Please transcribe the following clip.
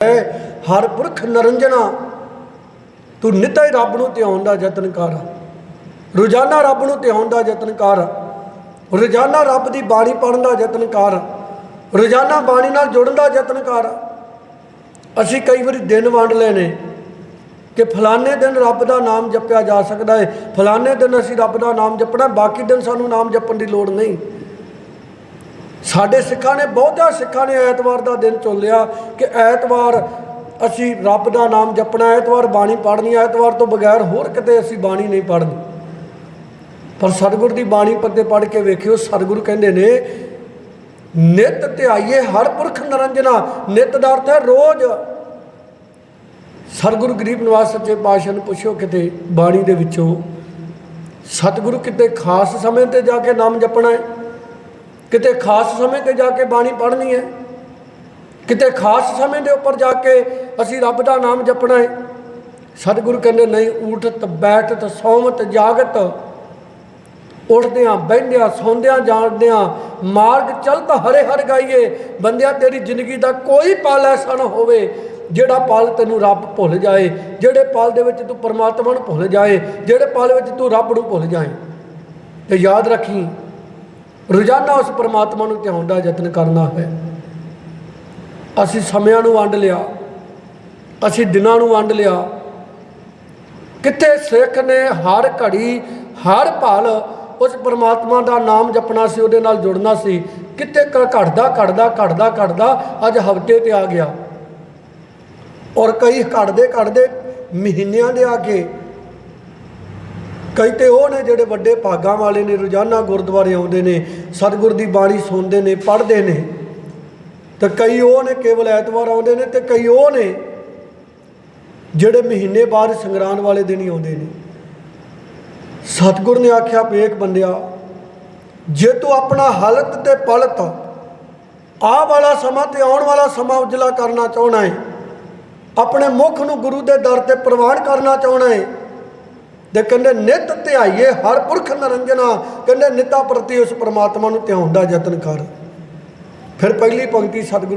ਹੈ, ਹਰ ਪੁਰਖ ਨਰੰਜਨਾ, ਤੂੰ ਨਿਤ ਰੱਬ ਨੂੰ ਧਿਆਉਣ ਦਾ ਯਤਨ ਕਰ। ਰੋਜ਼ਾਨਾ ਰੱਬ ਨੂੰ ਧਿਆਉਣ ਦਾ ਯਤਨ ਕਰ। ਰੋਜ਼ਾਨਾ ਰੱਬ ਦੀ ਬਾਣੀ ਪੜਨ ਦਾ ਯਤਨ ਕਰ। ਰੋਜ਼ਾਨਾ ਬਾਣੀ ਨਾਲ ਜੁੜਨ ਦਾ ਯਤਨ ਕਰ। ਅਸੀਂ ਕਈ ਵਾਰੀ ਦਿਨ ਵੰਡ ਲਏ ਨੇ ਕਿ ਫਲਾਣੇ ਦਿਨ ਰੱਬ ਦਾ ਨਾਮ ਜਪਿਆ ਜਾ ਸਕਦਾ ਹੈ ਫਲਾਣੇ ਦਿਨ ਅਸੀਂ ਰੱਬ ਦਾ ਨਾਮ ਜਪਣਾ, ਬਾਕੀ ਦਿਨ ਸਾਨੂੰ ਨਾਮ ਜਪਣ ਦੀ ਲੋੜ ਨਹੀਂ। ਸਾਡੇ ਸਿੱਖਾਂ ਨੇ, ਬਹੁਤਿਆਂ ਸਿੱਖਾਂ ਨੇ ਐਤਵਾਰ ਦਾ ਦਿਨ ਚੁਣ ਲਿਆ ਕਿ ਐਤਵਾਰ ਅਸੀਂ ਰੱਬ ਦਾ ਨਾਮ ਜਪਣਾ, ਐਤਵਾਰ ਬਾਣੀ ਪੜ੍ਹਨੀ, ਐਤਵਾਰ ਤੋਂ ਬਗੈਰ ਹੋਰ ਕਿਤੇ ਅਸੀਂ ਬਾਣੀ ਨਹੀਂ ਪੜ੍ਹਨੀ। ਪਰ ਸਤਿਗੁਰ ਦੀ ਬਾਣੀ ਪੱਤੇ ਪੜ੍ਹ ਕੇ ਵੇਖਿਓ, ਸਤਿਗੁਰੂ ਕਹਿੰਦੇ ਨੇ, ਨਿਤ ਧਿਆਈਏ ਹਰ ਪੁਰਖ ਨਰੰਜਨਾ, ਨਿਤ ਦਾ ਅਰਥ ਹੈ ਰੋਜ਼। ਸਤਿਗੁਰ ਗਰੀਬ ਨਿਵਾਸ ਸੱਚੇ ਪਾਤਸ਼ਾਹ ਨੂੰ ਪੁੱਛੋ ਕਿਤੇ ਬਾਣੀ ਦੇ ਵਿੱਚੋਂ, ਸਤਿਗੁਰੂ ਕਿਤੇ ਖਾਸ ਸਮੇਂ ਤੇ ਜਾ ਕੇ ਨਾਮ ਜਪਣਾ ਹੈ? ਕਿਤੇ ਖਾਸ ਸਮੇਂ ਤੇ ਜਾ ਕੇ ਬਾਣੀ ਪੜ੍ਹਨੀ ਹੈ? ਕਿਤੇ ਖਾਸ ਸਮੇਂ ਦੇ ਉੱਪਰ ਜਾ ਕੇ ਅਸੀਂ ਰੱਬ ਦਾ ਨਾਮ ਜਪਣਾ ਹੈ? ਸਤਿਗੁਰੂ ਕਹਿੰਦੇ, ਨਹੀਂ ਉਠਤ ਬੈਠਤ, ਸੌਮਤ, ਜਾਗਤ, ਉੱਠਦਿਆਂ, ਬਹਿੰਦਿਆਂ, ਸੌਂਦਿਆਂ ਜਾਗਦਿਆਂ ਮਾਰਗ ਚਲਤ ਹਰੇ ਹਰ ਗਾਈਏ, ਬੰਦਿਆ ਤੇਰੀ ਜ਼ਿੰਦਗੀ ਦਾ ਕੋਈ ਪਲ ਐਸਾ ਨਾ ਹੋਵੇ ਜਿਹੜਾ ਪਲ ਤੈਨੂੰ ਰੱਬ ਭੁੱਲ ਜਾਏ, ਜਿਹੜੇ ਪਲ ਦੇ ਵਿੱਚ ਤੂੰ ਪਰਮਾਤਮਾ ਨੂੰ ਭੁੱਲ ਜਾਏ, ਜਿਹੜੇ ਪਲ ਵਿੱਚ ਤੂੰ ਰੱਬ ਨੂੰ ਭੁੱਲ ਜਾਏ। ਤੇ ਯਾਦ ਰੱਖੀ ਰੋਜ਼ਾਨਾ ਉਸ ਪਰਮਾਤਮਾ ਨੂੰ ਧਿਆਉਣ ਦਾ ਯਤਨ ਕਰਨਾ ਹੈ। ਅਸੀਂ ਸਮਿਆਂ ਨੂੰ ਵੰਡ ਲਿਆ, ਅਸੀਂ ਦਿਨਾਂ ਨੂੰ ਵੰਡ ਲਿਆ। ਕਿੱਥੇ ਸਿੱਖ ਨੇ ਹਰ ਘੜੀ, ਹਰ ਪਲ ਉਸ ਪਰਮਾਤਮਾ ਦਾ ਨਾਮ ਜਪਣਾ ਸੀ, ਉਹਦੇ ਨਾਲ ਜੁੜਨਾ ਸੀ। ਕਿੱਥੇ ਕ- ਘਟਦਾ ਘਟਦਾ ਘਟਦਾ ਘਟਦਾ ਅੱਜ ਹਫ਼ਤੇ ਤੇ ਆ ਗਿਆ। ਔਰ ਕਈ ਘਟਦੇ ਘਟਦੇ ਮਹੀਨਿਆਂ ਦੇ ਆ ਕੇ ਕਈ ਤੇ ਉਹ ਨੇ ਜਿਹੜੇ ਵੱਡੇ ਭਾਗਾਂ ਵਾਲੇ ਨੇ, ਰੋਜ਼ਾਨਾ ਗੁਰਦੁਆਰੇ ਆਉਂਦੇ ਨੇ, ਸਤਿਗੁਰ ਦੀ ਬਾਣੀ ਸੁਣਦੇ ਨੇ, ਪੜ੍ਹਦੇ ਨੇ। ਤੇ ਕਈ ਉਹ ਨੇ ਕੇਵਲ ਐਤਵਾਰ ਆਉਂਦੇ ਨੇ ਤੇ ਕਈ ਉਹ ਨੇ ਜਿਹੜੇ ਮਹੀਨੇ ਬਾਅਦ ਸੰਗਰਾਂਦ ਵਾਲੇ ਦਿਨ ਹੀ ਆਉਂਦੇ ਨੇ। ਸਤਿਗੁਰ ਨੇ ਆਖਿਆ, ਵੇਖ ਬੰਦਿਆ, ਜੇ ਤੂੰ ਆਪਣਾ ਹਾਲਤ ਤੇ ਪਲਤ ਆਹ ਵਾਲਾ ਸਮਾਂ ਤੇ ਆਉਣ ਵਾਲਾ ਸਮਾਂ ਉਜਲਾ ਕਰਨਾ ਚਾਹਣਾ ਹੈ ਆਪਣੇ ਮੁਖ ਨੂੰ ਗੁਰੂ ਦੇ ਦਰ ਤੇ ਪ੍ਰਵਾਨ ਕਰਨਾ ਚਾਹਣਾ ਹੈ ਤੇ ਕਹਿੰਦੇ, ਨਿਤ ਧਿਆਈਏ ਹਰ ਪੁਰਖ ਨਰੰਜਨਾ। ਕਹਿੰਦੇ, ਨਿਤਾ ਪ੍ਰਤੀ ਉਸ ਪਰਮਾਤਮਾ ਨੂੰ ਧਿਆਉਣ ਦਾ ਯਤਨ ਕਰ। ਫਿਰ ਪਹਿਲੀ ਪੰਕਤੀ ਸਤਿਗੁਰੂ